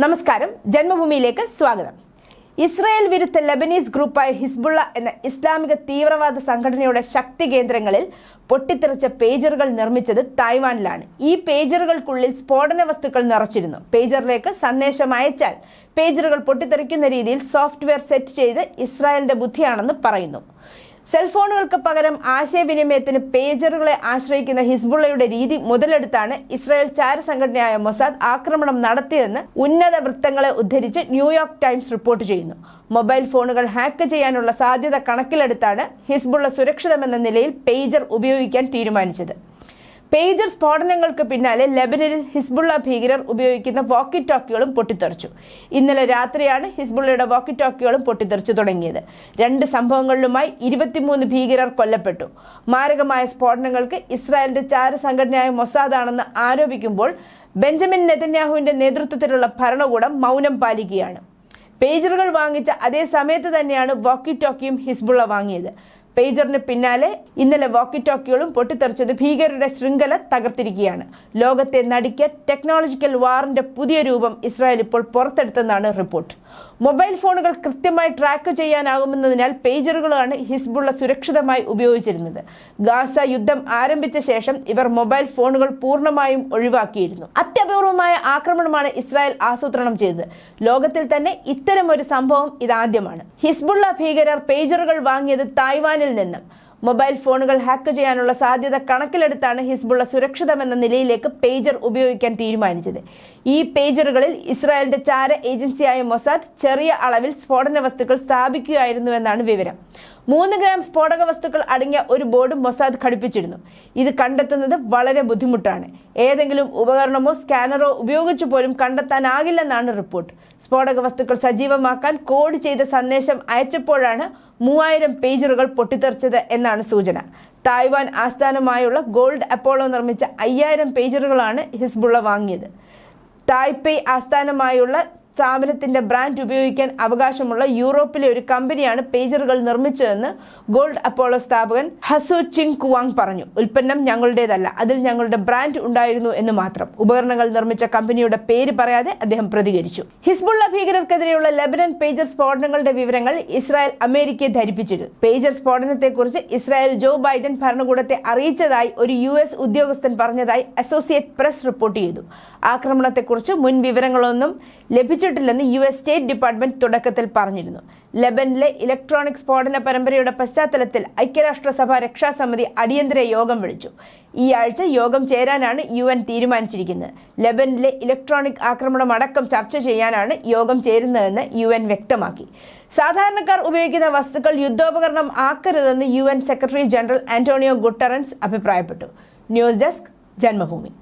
നമസ്കാരം. ജന്മഭൂമിയിലേക്ക് സ്വാഗതം. ഇസ്രായേൽ വിരുദ്ധ ലബനീസ് ഗ്രൂപ്പായ ഹിസ്ബുള്ള എന്ന ഇസ്ലാമിക തീവ്രവാദ സംഘടനയുടെ ശക്തി കേന്ദ്രങ്ങളിൽ പൊട്ടിത്തെറിച്ച പേജറുകൾ നിർമ്മിച്ചത് തായ്വാനിലാണ്. ഈ പേജറുകൾക്കുള്ളിൽ സ്ഫോടന വസ്തുക്കൾ നിറച്ചിരുന്നു. പേജറിലേക്ക് സന്ദേശം അയച്ചാൽ പേജറുകൾ പൊട്ടിത്തെറിക്കുന്ന രീതിയിൽ സോഫ്റ്റ്വെയർ സെറ്റ് ചെയ്ത് ഇസ്രായേലിന്റെ ബുദ്ധിയാണെന്ന് പറയുന്നു. സെൽഫോണുകൾക്ക് പകരം ആശയവിനിമയത്തിന് പേജറുകളെ ആശ്രയിക്കുന്ന ഹിസ്ബുള്ളയുടെ രീതി മുതലെടുത്താണ് ഇസ്രായേൽ ചാരസംഘടനയായ മൊസാദ് ആക്രമണം നടത്തിയതെന്ന് ഉന്നത വൃത്തങ്ങളെ ഉദ്ധരിച്ച് ന്യൂയോർക്ക് ടൈംസ് റിപ്പോർട്ട് ചെയ്യുന്നു. മൊബൈൽ ഫോണുകൾ ഹാക്ക് ചെയ്യാനുള്ള സാധ്യത കണക്കിലെടുത്താണ് ഹിസ്ബുള്ള സുരക്ഷിതമെന്ന നിലയിൽ പേജർ ഉപയോഗിക്കാൻ തീരുമാനിച്ചത്. പേജർ സ്ഫോടനങ്ങൾക്ക് പിന്നാലെ ലെബനനിൽ ഹിസ്ബുള്ള ഭീകരർ ഉപയോഗിക്കുന്ന വോക്കി ടോക്കികളും പൊട്ടിത്തെറിച്ചു. ഇന്നലെ രാത്രിയാണ് ഹിസ്ബുള്ളയുടെ വോക്കി ടോക്കികളും പൊട്ടിത്തെറിച്ചു തുടങ്ങിയത്. രണ്ട് സംഭവങ്ങളിലുമായി ഇരുപത്തിമൂന്ന് ഭീകരർ കൊല്ലപ്പെട്ടു. മാരകമായ സ്ഫോടനങ്ങൾക്ക് ഇസ്രായേലിന്റെ ചാരസംഘടനയായ മൊസാദാണെന്ന് ആരോപിക്കുമ്പോൾ ബെഞ്ചമിൻ നെതന്യാഹുവിന്റെ നേതൃത്വത്തിലുള്ള ഭരണകൂടം മൗനം പാലിക്കുകയാണ്. പേജറുകൾ വാങ്ങിച്ച അതേ സമയത്ത് തന്നെയാണ് വോക്കി ടോക്കിയും ഹിസ്ബുള്ള വാങ്ങിയത്. പേജറിന് പിന്നാലെ ഇന്നലെ വോക്കി ടോക്കികളും പൊട്ടിത്തെറിച്ചത് ഭീകരരുടെ ശൃംഖല തകർത്തിരിക്കുകയാണ്. ലോകത്തെ നടിക്ക ടെക്നോളജിക്കൽ വാറിന്റെ പുതിയ രൂപം ഇസ്രായേൽ ഇപ്പോൾ പുറത്തെടുത്തെന്നാണ് റിപ്പോർട്ട് മൊബൈൽ ഫോണുകൾ കൃത്യമായി ട്രാക്ക് ചെയ്യാനാകുമെന്നതിനാൽ പേജറുകളാണ് ഹിസ്ബുള്ള സുരക്ഷിതമായി ഉപയോഗിച്ചിരുന്നത്. ഗാസ യുദ്ധം ആരംഭിച്ച ശേഷം ഇവർ മൊബൈൽ ഫോണുകൾ പൂർണമായും ഒഴിവാക്കിയിരുന്നു. അത്യപൂർവമായ ആക്രമണമാണ് ഇസ്രായേൽ ആസൂത്രണം ചെയ്തത്. ലോകത്തിൽ തന്നെ ഇത്തരം ഒരു സംഭവം ഇതാദ്യമാണ്. ഹിസ്ബുള്ള ഭീകരർ പേജറുകൾ വാങ്ങിയത് തായ്വാനിൽ നിന്നും. മൊബൈൽ ഫോണുകൾ ഹാക്ക് ചെയ്യാനുള്ള സാധ്യത കണക്കിലെടുത്താണ് ഹിസ്ബുള്ള സുരക്ഷിതമെന്ന നിലയിലേക്ക് പേജർ ഉപയോഗിക്കാൻ തീരുമാനിച്ചത്. ഈ പേജറുകളിൽ ഇസ്രായേലിന്റെ ചാര ഏജൻസിയായ മൊസാദ് ചെറിയ അളവിൽ സ്ഫോടന വസ്തുക്കൾ സ്ഥാപിക്കുകയായിരുന്നുവെന്നാണ് വിവരം. മൂന്ന് ഗ്രാം സ്ഫോടക വസ്തുക്കൾ അടങ്ങിയ ഒരു ബോർഡ് മൊസാദ് ഘടിപ്പിച്ചിരുന്നു. ഇത് കണ്ടെത്തുന്നത് വളരെ ബുദ്ധിമുട്ടാണ്. ഏതെങ്കിലും ഉപകരണമോ സ്കാനറോ ഉപയോഗിച്ചു പോലും കണ്ടെത്താനാകില്ലെന്നാണ് റിപ്പോർട്ട്. സ്ഫോടക വസ്തുക്കൾ സജീവമാക്കാൻ കോഡ് ചെയ്ത സന്ദേശം അയച്ചപ്പോഴാണ് മൂവായിരം പേജറുകൾ പൊട്ടിത്തെറിച്ചത് എന്നാണ് സൂചന. തായ്വാൻ ആസ്ഥാനമായുള്ള ഗോൾഡ് അപ്പോളോ നിർമ്മിച്ച അയ്യായിരം പേജറുകളാണ് ഹിസ്ബുള്ള വാങ്ങിയത്. തായ്പേയ് ആസ്ഥാനമായുള്ള സ്ഥാപനത്തിന്റെ ബ്രാൻഡ് ഉപയോഗിക്കാൻ അവകാശമുള്ള യൂറോപ്പിലെ ഒരു കമ്പനിയാണ് പേജറുകൾ നിർമ്മിച്ചതെന്ന് ഗോൾഡ് അപ്പോളോ സ്ഥാപകൻ ഹസു ചിങ് കുവാങ് പറഞ്ഞു. ഉൽപ്പന്നം ഞങ്ങളുടേതല്ല അതിൽ ഞങ്ങളുടെ ബ്രാൻഡ് ഉണ്ടായിരുന്നു എന്ന് മാത്രം. ഉപകരണങ്ങൾ നിർമ്മിച്ച കമ്പനിയുടെ പേര് പറയാതെ അദ്ദേഹം പ്രതികരിച്ചു. ഹിസ്ബുള്ള ഭീകരർക്കെതിരെയുള്ള ലെബനൻ പേജർ സ്ഫോടനങ്ങളുടെ വിവരങ്ങൾ ഇസ്രായേൽ അമേരിക്കയെ ധരിപ്പിച്ചിരുന്നു. പേജർ സ്ഫോടനത്തെക്കുറിച്ച് ഇസ്രായേൽ ജോ ബൈഡൻ ഭരണകൂടത്തെ അറിയിച്ചതായി ഒരു യു എസ് ഉദ്യോഗസ്ഥൻ പറഞ്ഞതായി അസോസിയേറ്റ് പ്രസ് റിപ്പോർട്ട് ചെയ്തു. ആക്രമണത്തെക്കുറിച്ച് മുൻ വിവരങ്ങളൊന്നും ലഭിച്ചിട്ടില്ലെന്ന് യു എസ് സ്റ്റേറ്റ് ഡിപ്പാർട്ട്മെന്റ് തുടക്കത്തിൽ പറഞ്ഞിരുന്നു. ലബനിലെ ഇലക്ട്രോണിക് സ്ഫോടന പരമ്പരയുടെ പശ്ചാത്തലത്തിൽ ഐക്യരാഷ്ട്രസഭ രക്ഷാസമിതി അടിയന്തര യോഗം വിളിച്ചു. ഈ ആഴ്ച യോഗം ചേരാനാണ് യു എൻ തീരുമാനിച്ചിരിക്കുന്നത്. ലബനിലെ ഇലക്ട്രോണിക് ആക്രമണം അടക്കം ചർച്ച ചെയ്യാനാണ് യോഗം ചേരുന്നതെന്ന് യു എൻ വ്യക്തമാക്കി. സാധാരണക്കാർ ഉപയോഗിക്കുന്ന വസ്തുക്കൾ യുദ്ധോപകരണം ആക്കരുതെന്ന് U N secretary general Antonio Guterres അഭിപ്രായപ്പെട്ടു. News desk Janmabhumi.